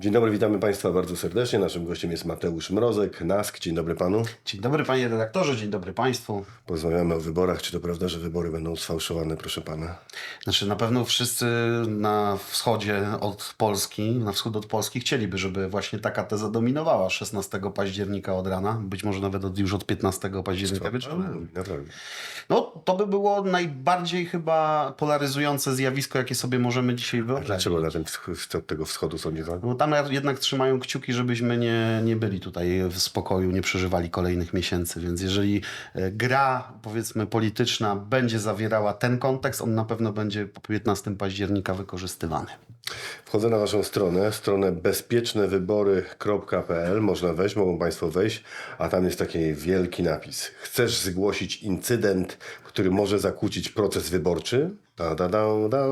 Dzień dobry, witamy Państwa bardzo serdecznie. Naszym gościem jest Mateusz Mrozek, NASK. Dzień dobry Panu. Dzień dobry panie redaktorze, dzień dobry państwu. Porozmawiamy o wyborach. Czy to prawda, że wybory będą sfałszowane, proszę Pana? Znaczy na pewno wszyscy na wschodzie od Polski, na wschód od Polski chcieliby, żeby właśnie taka teza dominowała 16 października od rana, być może nawet od, już od 15 października wieczorem. No to by było najbardziej chyba polaryzujące zjawisko, jakie sobie możemy dzisiaj A wyobrazić. dlaczego na tym wsch- od tego wschodu są nie tak? Tam jednak trzymają kciuki, żebyśmy nie, nie byli tutaj w spokoju, nie przeżywali kolejnych miesięcy, więc jeżeli e, gra, powiedzmy, polityczna będzie zawierała ten kontekst, on na pewno będzie po 15 października wykorzystywany. Wchodzę na Waszą stronę, stronę bezpiecznewybory.pl. Można wejść, mogą Państwo wejść, a tam jest taki wielki napis. Chcesz zgłosić incydent, który może zakłócić proces wyborczy? Da, da, da, da.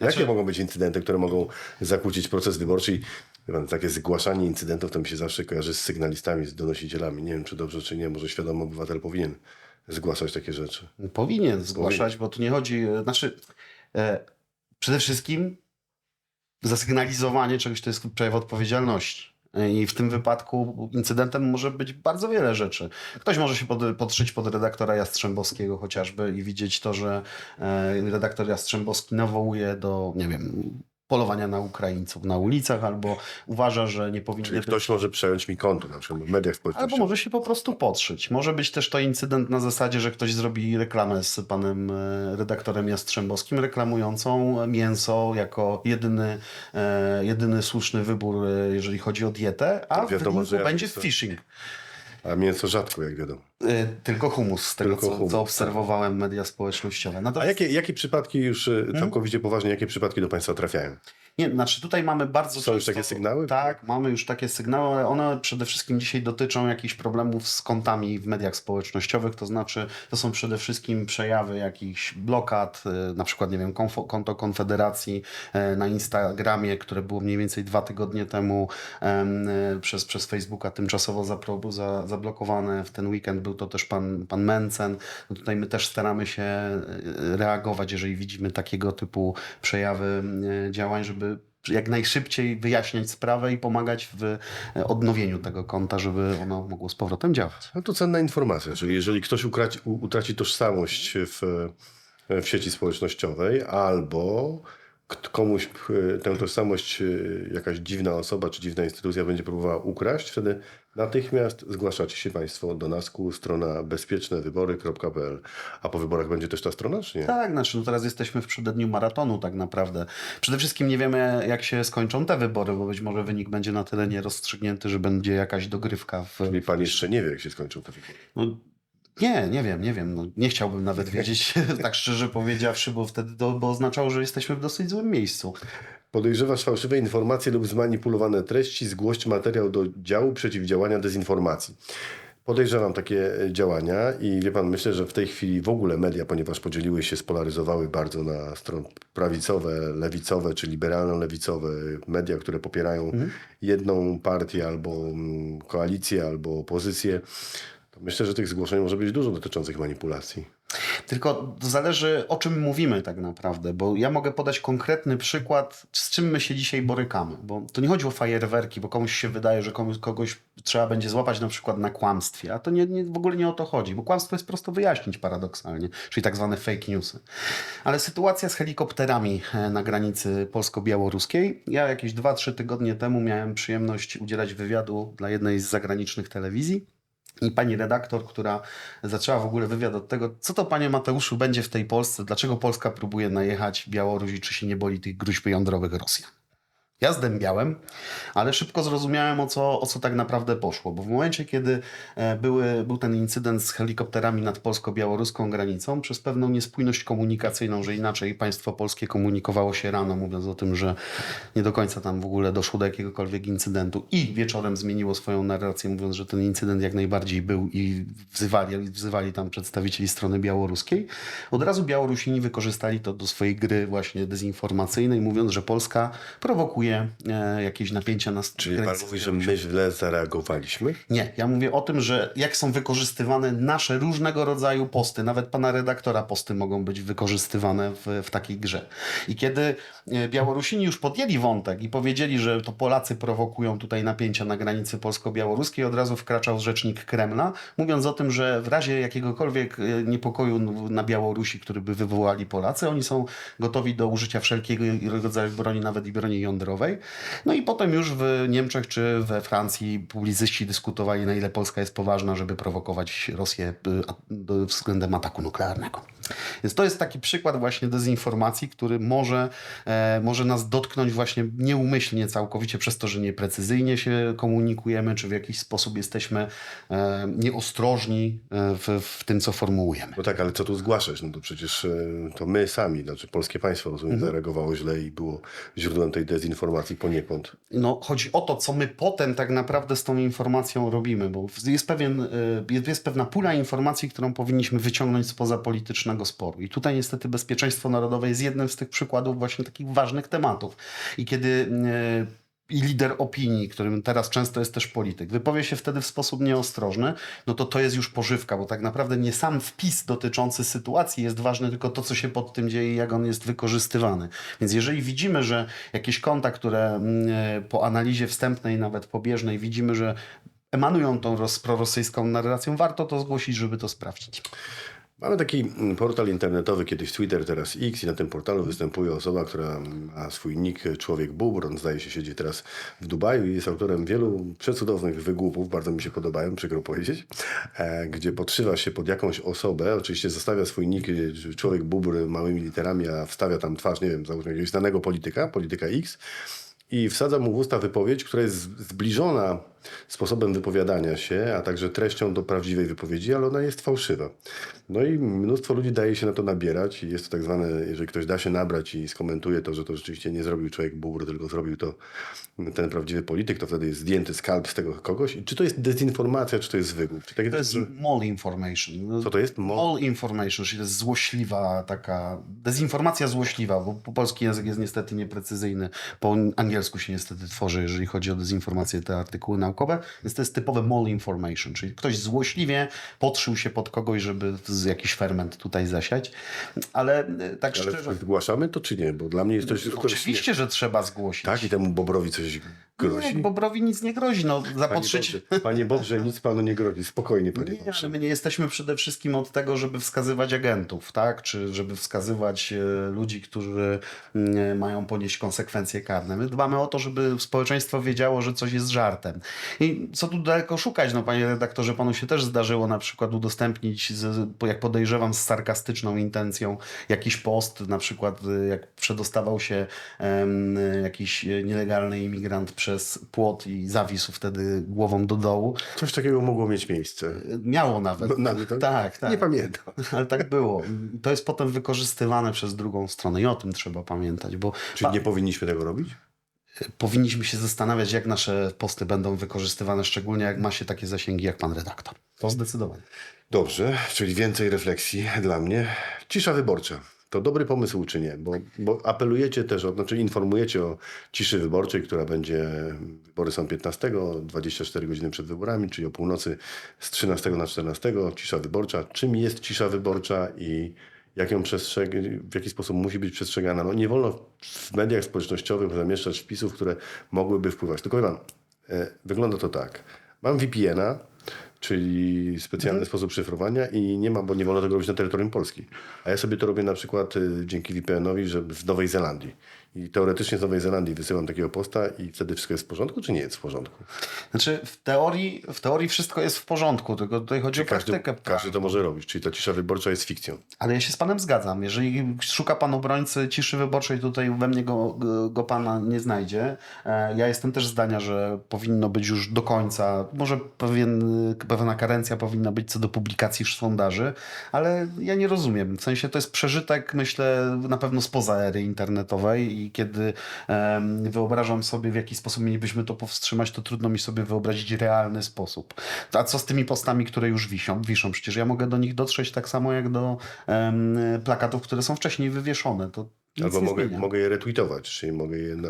Jakie mogą być incydenty, które mogą zakłócić proces wyborczy? I, takie zgłaszanie incydentów to mi się zawsze kojarzy z sygnalistami, z donosicielami. Nie wiem, czy dobrze, czy nie. Może świadomy obywatel powinien zgłaszać takie rzeczy. Powinien zgłaszać, bo tu nie chodzi, e, znaczy e, przede wszystkim zasygnalizowanie czegoś to jest przejaw odpowiedzialności. I w tym wypadku incydentem może być bardzo wiele rzeczy. Ktoś może się pod, podszyć pod redaktora Jastrzębowskiego chociażby i widzieć to, że e, redaktor Jastrzębowski nawołuje do, nie wiem, polowania na Ukraińców na ulicach, albo uważa, że nie powinny Czyli ktoś może przejąć mi konto, na przykład w mediach Albo społecznościowych. może się po prostu podszyć. Może być też to incydent na zasadzie, że ktoś zrobi reklamę z panem e, redaktorem Jastrzębowskim, reklamującą mięso jako jedyny, e, jedyny słuszny wybór, e, jeżeli chodzi o dietę, a w wiadomo, wyniku że jak będzie to- phishing. A mięso rzadko, jak wiadomo. E, Tylko humus, z tego Tylko co, humus, co tak. obserwowałem media społecznościowe. A Natomiast jakie, jakie przypadki już y, Hmm? całkowicie poważnie, jakie przypadki do Państwa trafiają? Nie, znaczy tutaj mamy bardzo Są już takie sygnały? Tak, mamy już takie sygnały, ale one przede wszystkim dzisiaj dotyczą jakichś problemów z kontami w mediach społecznościowych, to znaczy to są przede wszystkim przejawy jakichś blokad, y, na przykład, nie wiem, konto Konfederacji y, na Instagramie, które było mniej więcej dwa tygodnie temu em, y, przez, przez Facebooka tymczasowo za, zablokowane. W ten weekend był to też pan, pan Mencen. No tutaj my też staramy się reagować, jeżeli widzimy takiego typu przejawy działań, żeby jak najszybciej wyjaśniać sprawę i pomagać w e, odnowieniu tego konta, żeby ono mogło z powrotem działać. No to cenna informacja, czyli jeżeli ktoś utraci tożsamość w, w sieci społecznościowej albo komuś y, tę tożsamość y, jakaś dziwna osoba czy dziwna instytucja będzie próbowała ukraść, wtedy natychmiast zgłaszacie się Państwo do NASK-u, strona bezpiecznewybory.pl. A po wyborach będzie też ta strona, czy nie? Tak, znaczy no teraz jesteśmy w przededniu maratonu tak naprawdę. Przede wszystkim nie wiemy jak się skończą te wybory, bo być może wynik będzie na tyle nierozstrzygnięty, że będzie jakaś dogrywka w... Czyli Pan jeszcze nie wie, jak się skończą te wybory. No, nie, nie wiem, nie wiem. No, nie chciałbym nawet wiedzieć, tak szczerze powiedziawszy, bo wtedy to by oznaczało, że jesteśmy w dosyć złym miejscu. Podejrzewasz fałszywe informacje lub zmanipulowane treści, zgłoś materiał do działu przeciwdziałania dezinformacji. Podejrzewam takie e, działania i wie pan, myślę, że w tej chwili w ogóle media, ponieważ podzieliły się, spolaryzowały bardzo na stron prawicowe, lewicowe czy liberalno-lewicowe, media, które popierają jedną partię albo mm, koalicję, albo opozycję, myślę, że tych zgłoszeń może być dużo dotyczących manipulacji. Tylko zależy, o czym mówimy tak naprawdę, bo ja mogę podać konkretny przykład, z czym my się dzisiaj borykamy. Bo to nie chodzi o fajerwerki, bo komuś się wydaje, że komuś, kogoś trzeba będzie złapać na przykład na kłamstwie, a to nie, nie, w ogóle nie o to chodzi, bo kłamstwo jest prosto wyjaśnić paradoksalnie, czyli tak zwane fake newsy. Ale sytuacja z helikopterami e, na granicy polsko-białoruskiej. Ja jakieś 2-3 tygodnie temu miałem przyjemność udzielać wywiadu dla jednej z zagranicznych telewizji. I pani redaktor, która zaczęła w ogóle wywiad od tego, co to panie Mateuszu będzie w tej Polsce, dlaczego Polska próbuje najechać Białoruś i czy się nie boli tych gruźb jądrowych Rosjan. Ja zdębiałem, ale szybko zrozumiałem, o co, o co tak naprawdę poszło, bo w momencie, kiedy e, były, był ten incydent z helikopterami nad polsko-białoruską granicą, przez pewną niespójność komunikacyjną, że inaczej państwo polskie komunikowało się rano, mówiąc o tym, że nie do końca tam w ogóle doszło do jakiegokolwiek incydentu i wieczorem zmieniło swoją narrację, mówiąc, że ten incydent jak najbardziej był i wzywali, wzywali tam przedstawicieli strony białoruskiej. Od razu Białorusini wykorzystali to do swojej gry właśnie dezinformacyjnej, mówiąc, że Polska prowokuje e, jakieś napięcia na Czyli pan mówi, że my źle zareagowaliśmy? Nie, ja mówię o tym, że jak są wykorzystywane nasze różnego rodzaju posty, nawet pana redaktora posty mogą być wykorzystywane w, w takiej grze. I kiedy e, Białorusini już podjęli wątek i powiedzieli, że to Polacy prowokują tutaj napięcia na granicy polsko-białoruskiej, od razu wkraczał rzecznik Kremla, mówiąc o tym, że w razie jakiegokolwiek e, niepokoju na Białorusi, który by wywołali Polacy, oni są gotowi do użycia wszelkiego rodzaju broni, nawet i broni jądrowej. No i potem już w Niemczech czy we Francji publicyści dyskutowali, na ile Polska jest poważna, żeby prowokować Rosję y, do- względem ataku nuklearnego. Więc to jest taki przykład właśnie dezinformacji, który może, e, może nas dotknąć właśnie nieumyślnie całkowicie przez to, że nieprecyzyjnie się komunikujemy, czy w jakiś sposób jesteśmy e, nieostrożni e, w, w tym, co formułujemy. No tak, ale co tu zgłaszać? No to przecież e, to my sami, znaczy polskie państwo, rozumiem, zareagowało źle i było źródłem tej dezinformacji poniekąd. No, chodzi o to, co my potem tak naprawdę z tą informacją robimy, bo jest, pewien, y, jest, jest pewna pula informacji, którą powinniśmy wyciągnąć spoza politycznego sporu. I tutaj niestety bezpieczeństwo narodowe jest jednym z tych przykładów właśnie takich ważnych tematów. I kiedy y, i lider opinii, którym teraz często jest też polityk, wypowie się wtedy w sposób nieostrożny, no to to jest już pożywka, bo tak naprawdę nie sam wpis dotyczący sytuacji jest ważny, tylko to, co się pod tym dzieje i jak on jest wykorzystywany. Więc jeżeli widzimy, że jakieś konta, które mm, e, po analizie wstępnej, nawet pobieżnej, widzimy, że emanują tą prorosyjską narracją, warto to zgłosić, żeby to sprawdzić. Mamy taki mm, portal internetowy, kiedyś Twitter, teraz X i na tym portalu występuje osoba, która ma swój nick Człowiek Bóbr. On zdaje się siedzi teraz w Dubaju i jest autorem wielu przecudownych wygłupów, bardzo mi się podobają, przykro powiedzieć, e, gdzie podszywa się pod jakąś osobę, oczywiście zostawia swój nick e, Człowiek Bóbr małymi literami, a wstawia tam twarz, nie wiem, załóżmy jakiegoś znanego polityka, polityka X i wsadza mu w usta wypowiedź, która jest zbliżona sposobem wypowiadania się, a także treścią do prawdziwej wypowiedzi, ale ona jest fałszywa. No i mnóstwo ludzi daje się na to nabierać i jest to tak zwane, jeżeli ktoś da się nabrać i skomentuje to, że to rzeczywiście nie zrobił człowiek bubr, tylko zrobił to ten prawdziwy polityk, to wtedy jest zdjęty skalp z tego kogoś. I czy to jest dezinformacja, czy to jest wygłup? Czy takie To jest mall information. No, Co to jest? Mo- All information, czyli to jest złośliwa taka, dezinformacja złośliwa, bo po polski język jest niestety nieprecyzyjny. Po angielsku się niestety tworzy, jeżeli chodzi o dezinformację, te artykuły naukowe. Więc to jest typowe mall information, czyli ktoś złośliwie podszył się pod kogoś, żeby z jakiś ferment tutaj zasiać. Ale e, tak Ale szczerze, zgłaszamy to, czy nie? Bo dla mnie jest to... oczywiście, że trzeba zgłosić. Tak, i temu Bobrowi coś grozi? Nie, Bobrowi nic nie grozi. No, za Panie. Bobrze, Panie Bobrze, nic panu nie grozi. Spokojnie, panie Nie, Bobrze. ale my nie jesteśmy przede wszystkim od tego, żeby wskazywać agentów, tak? Czy żeby wskazywać e, ludzi, którzy mm, mają ponieść konsekwencje karne. My dbamy o to, żeby społeczeństwo wiedziało, że coś jest żartem. I co tu daleko szukać, no panie redaktorze, panu się też zdarzyło na przykład udostępnić, z, jak podejrzewam, z sarkastyczną intencją jakiś post, na przykład e, jak przedostawał się em, jakiś e, nielegalny imigrant przez płot i zawisł wtedy głową do dołu. Coś takiego mogło mieć miejsce. Miało nawet. No, na mnie to- tak, tak. Nie pamiętam. Ale tak było. To jest potem wykorzystywane przez drugą stronę i o tym trzeba pamiętać, bo Czyli nie powinniśmy tego robić? powinniśmy się zastanawiać, jak nasze posty będą wykorzystywane, szczególnie jak ma się takie zasięgi jak pan redaktor. To zdecydowanie. Dobrze, czyli więcej refleksji dla mnie. Cisza wyborcza. To dobry pomysł czy nie? Bo, bo apelujecie też, o, znaczy informujecie o ciszy wyborczej, która będzie, wybory są 15, 24 godziny przed wyborami, czyli o północy z 13 na 14, cisza wyborcza. Czym jest cisza wyborcza i jak ją przestrzeg, w jaki sposób musi być przestrzegana? No nie wolno w mediach społecznościowych zamieszczać wpisów, które mogłyby wpływać. Tylko pan, e, wygląda to tak. Mam VPN-a, czyli specjalny sposób szyfrowania i nie ma, bo nie wolno tego robić na terytorium Polski. A ja sobie to robię na przykład y, dzięki VPN-owi, że w Nowej Zelandii. I teoretycznie z Nowej Zelandii wysyłam takiego posta i wtedy wszystko jest w porządku, czy nie jest w porządku? Znaczy, w teorii, w teorii wszystko jest w porządku, tylko tutaj chodzi o Każdy, praktykę. każdy to może robić, czyli ta cisza wyborcza jest fikcją. Ale ja się z panem zgadzam. Jeżeli szuka pan obrońcy ciszy wyborczej, tutaj we mnie go, go pana nie znajdzie. E, Ja jestem też zdania, że powinno być już do końca, może pewien, pewna karencja powinna być co do publikacji sondaży, ale ja nie rozumiem. W sensie to jest przeżytek, myślę, na pewno spoza ery internetowej i kiedy em, wyobrażam sobie, w jaki sposób mielibyśmy to powstrzymać, to trudno mi sobie wyobrazić realny sposób. A co z tymi postami, które już wiszą? wiszą? Przecież ja mogę do nich dotrzeć tak samo jak do em, plakatów, które są wcześniej wywieszone. To Nic Albo mogę, zmienia. mogę je retweetować, czyli mogę je no,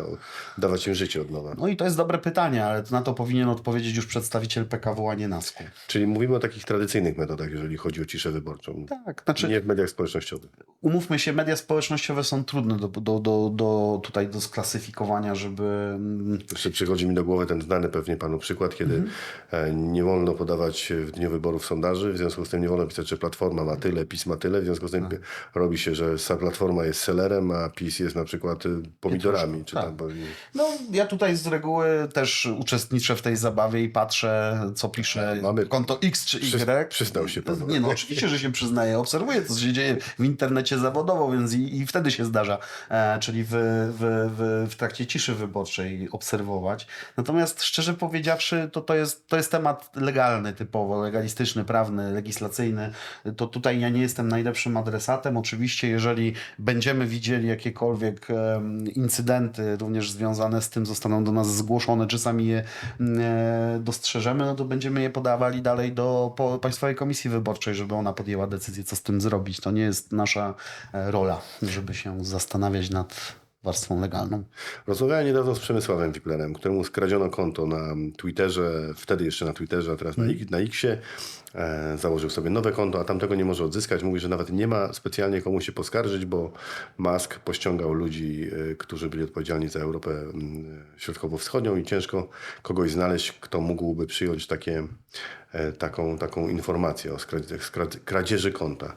dawać im życie od nowa. No i to jest dobre pytanie, ale na to powinien odpowiedzieć już przedstawiciel PKW, a nie NASK-u. Czyli mówimy o takich tradycyjnych metodach, jeżeli chodzi o ciszę wyborczą. Tak, znaczy Nie w mediach społecznościowych. umówmy się, media społecznościowe są trudne do, do, do, do, tutaj do sklasyfikowania, żeby... mm, Jeszcze przychodzi mi do głowy ten znany pewnie panu przykład, kiedy e, nie wolno podawać w dniu wyborów sondaży, w związku z tym nie wolno pisać, że Platforma ma tyle, PiS ma tyle, w związku z tym robi się, że Platforma jest selerem, a PiS jest na przykład y, pomidorami. Czy tak. tam, bo- No, ja tutaj z reguły też uczestniczę w tej zabawie i patrzę, co pisze Mamy- konto X czy Y. przystał się pan. Nie no, oczywiście, że się przyznaję. Obserwuję, co się dzieje w internecie zawodowo, więc i, i wtedy się zdarza, e, czyli w, w, w, w trakcie ciszy wyborczej obserwować. Natomiast szczerze powiedziawszy, to, to, jest, to jest temat legalny typowo, legalistyczny, prawny, legislacyjny. To tutaj ja nie jestem najlepszym adresatem. Oczywiście, jeżeli będziemy widzieli jakiekolwiek em, incydenty również związane z tym, zostaną do nas zgłoszone, czy sami je e, dostrzeżemy, no to będziemy je podawali dalej do Państwowej Komisji Wyborczej, żeby ona podjęła decyzję, co z tym zrobić. To nie jest nasza e, rola, żeby się zastanawiać nad warstwą legalną. Rozmawiałem niedawno z Przemysławem Wiplerem, któremu skradziono konto na Twitterze, wtedy jeszcze na Twitterze, a teraz na, na Xie. E, założył sobie nowe konto, a tamtego nie może odzyskać. Mówi, że nawet nie ma specjalnie komu się poskarżyć, bo Musk pościągał ludzi, e, którzy byli odpowiedzialni za Europę mm, Środkowo-Wschodnią i ciężko kogoś znaleźć, kto mógłby przyjąć takie, e, taką, taką informację o kradzieży konta.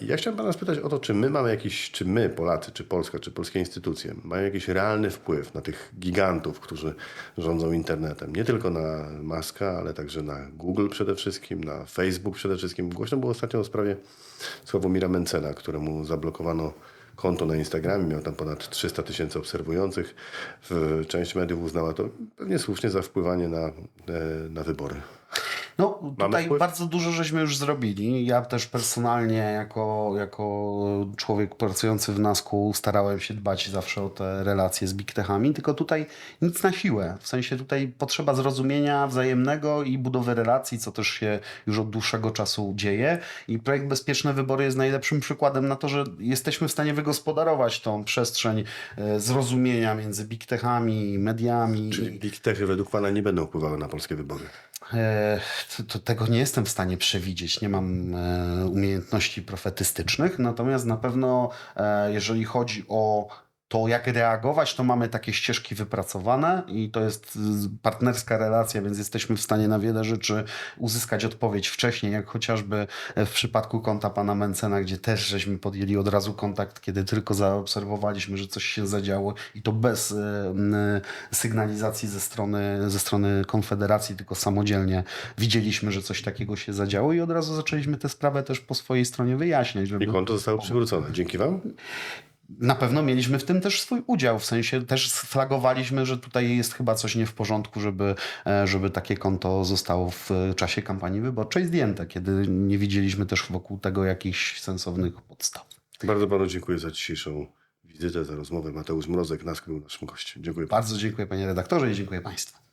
Ja chciałem pana spytać o to, czy my mamy jakiś, czy my, Polacy, czy Polska, czy polskie instytucje, mają jakiś realny wpływ na tych gigantów, którzy rządzą internetem. Nie tylko na Maska, ale także na Google przede wszystkim, na Facebook przede wszystkim. Głośno było ostatnio o sprawie Sławomira Mencena, któremu zablokowano konto na Instagramie, miał tam ponad 300 tysięcy obserwujących. Część mediów uznała to pewnie słusznie za wpływanie na, e, na wybory. No, Mamy tutaj wpływ? bardzo dużo żeśmy już zrobili. Ja też personalnie, jako, jako człowiek pracujący w NASK-u, starałem się dbać zawsze o te relacje z Big Techami, tylko tutaj nic na siłę. W sensie tutaj potrzeba zrozumienia wzajemnego i budowy relacji, co też się już od dłuższego czasu dzieje. I projekt Bezpieczne Wybory jest najlepszym przykładem na to, że jesteśmy w stanie wygospodarować tą przestrzeń e, zrozumienia między Big Techami, mediami. Czyli big techy według pana nie będą wpływały na polskie wybory. E, to, to tego nie jestem w stanie przewidzieć. Nie mam e, umiejętności profetystycznych, natomiast na pewno, e, jeżeli chodzi o to, jak reagować, to mamy takie ścieżki wypracowane i to jest z- partnerska relacja, więc jesteśmy w stanie na wiele rzeczy uzyskać odpowiedź wcześniej, jak chociażby w przypadku konta pana Mencena, gdzie też żeśmy podjęli od razu kontakt, kiedy tylko zaobserwowaliśmy, że coś się zadziało i to bez e, m, sygnalizacji ze strony, ze strony Konfederacji, tylko samodzielnie widzieliśmy, że coś takiego się zadziało i od razu zaczęliśmy tę sprawę też po swojej stronie wyjaśniać, I konto zostało przywrócone. Dzięki wam? Na pewno mieliśmy w tym też swój udział, w sensie też sflagowaliśmy, że tutaj jest chyba coś nie w porządku, żeby, e, żeby takie konto zostało w czasie kampanii wyborczej zdjęte, kiedy nie widzieliśmy też wokół tego jakichś sensownych podstaw. Bardzo panu dziękuję za dzisiejszą wizytę, za rozmowę. Mateusz Mrozek, NASK był naszym gościem. Dziękuję. Bardzo dziękuję panie redaktorze i dziękuję państwu.